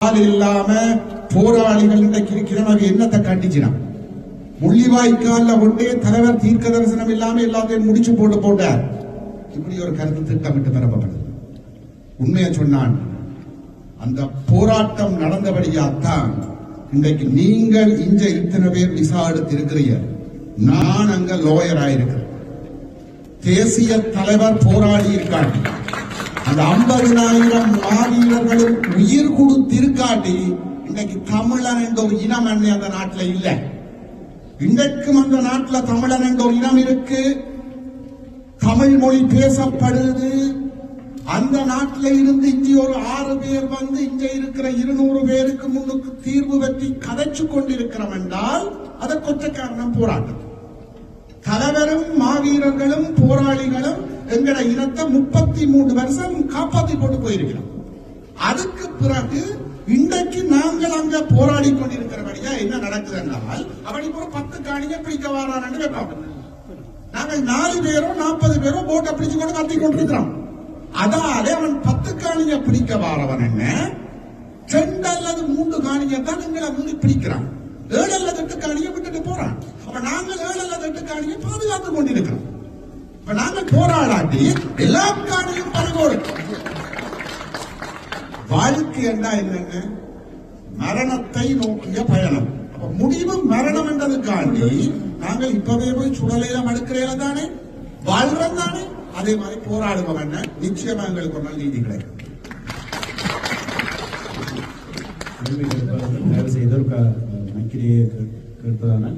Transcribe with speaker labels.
Speaker 1: ஆள் இல்லாம போராளிகள் இன்றைக்கு இருக்கிறவங்க என்னத்தை கண்டிச்சினான் முள்ளிவாய்க்கால கொண்டே தலைவர் தீர்க்க தரிசனம் இல்லாம எல்லாத்தையும் முடிச்சு போட்டு போட்டார். இப்படி ஒரு கருத்து திட்டமிட்டு பெறப்பட்டது உண்மையை சொன்னான் அந்த போராட்டம் நடந்தபடியாத்தான் இன்றைக்கு நீங்கள் இங்க இத்தனை பேர் விசா எடுத்து இருக்கிறீர்கள் நான் அங்க லோயர் ஆயிருக்கிறேன். தேசிய தலைவர் போராடி இருக்காங்க. அந்த ஐம்பதினாயிரம் மாவீரர்களும் உயிர் கொடுத்திருக்காட்டி இன்னைக்கு தமிழன் என்ற ஒரு இனம் அன்னை அந்த நாட்டுல இல்லை. இன்றைக்கும் அந்த நாட்டுல தமிழன் என்ற ஒரு இனம் இருக்கு. தமிழ் மொழி பேசப்படுது. அந்த நாட்டில இருந்து இங்கே ஒரு ஆறு பேர் வந்து இங்க இருக்கிற இருநூறு பேருக்கு முன்னுக்கு தீர்வு பற்றி கதைச்சு கொண்டிருக்கிறோம் என்றால் அதை கொற்ற காரணம் போராட்டம். தலைவரும் மாவீரர்களும் போராளிகளும் எங்கட இனத்தை முப்பத்தி மூணு வருஷம் காப்பாத்தி போட்டு போயிருக்கிறோம். அதுக்கு பிறகு இன்றைக்கு நாங்கள் அங்க போராடி கொண்டிருக்கிறபடியா என்ன நடக்குது என்றால் அவன் இப்போ ஒரு பத்து காணியை பிடிக்க வாரான்னு வைப்பாங்க நாங்கள் நாலு பேரோ நாற்பது பேரோ போட்டை பிடிச்சு கொண்டு கத்தி கொண்டிருக்கிறோம். அதாலே அவன் பத்து காணியை பிடிக்க வாரவன் என்ன? ரெண்டு அல்லது மூன்று காணியை தான் எங்களை வந்து பிடிக்கிறான். ஏழு அல்லது எட்டு காணியை விட்டுட்டு போறான். அப்ப நாங்கள் ஏழு அல்லது எட்டு காணியை பாதுகாத்துக் கொண்டிருக்கிறோம். இப்ப நாங்கள் போராடாட்டி எல்லா காணியும் வாழ்க்கை என்ன என்னங்க மரணத்தை நோக்கிய பயணம். முடிவு மரணம் என்றதுக்காண்டி நாங்க இப்பவே போய் சுடலையெல்லாம் மடுக்கிறேல தானே? வாழ்றோம் தானே? அதே மாதிரி போராடுவோம் என்ன? நிச்சயமா எங்களுக்கு ஒரு நாள் நீதி கிடைக்கும்.
Speaker 2: தயவு செய்து ஒரு க- மைக்கிலேயே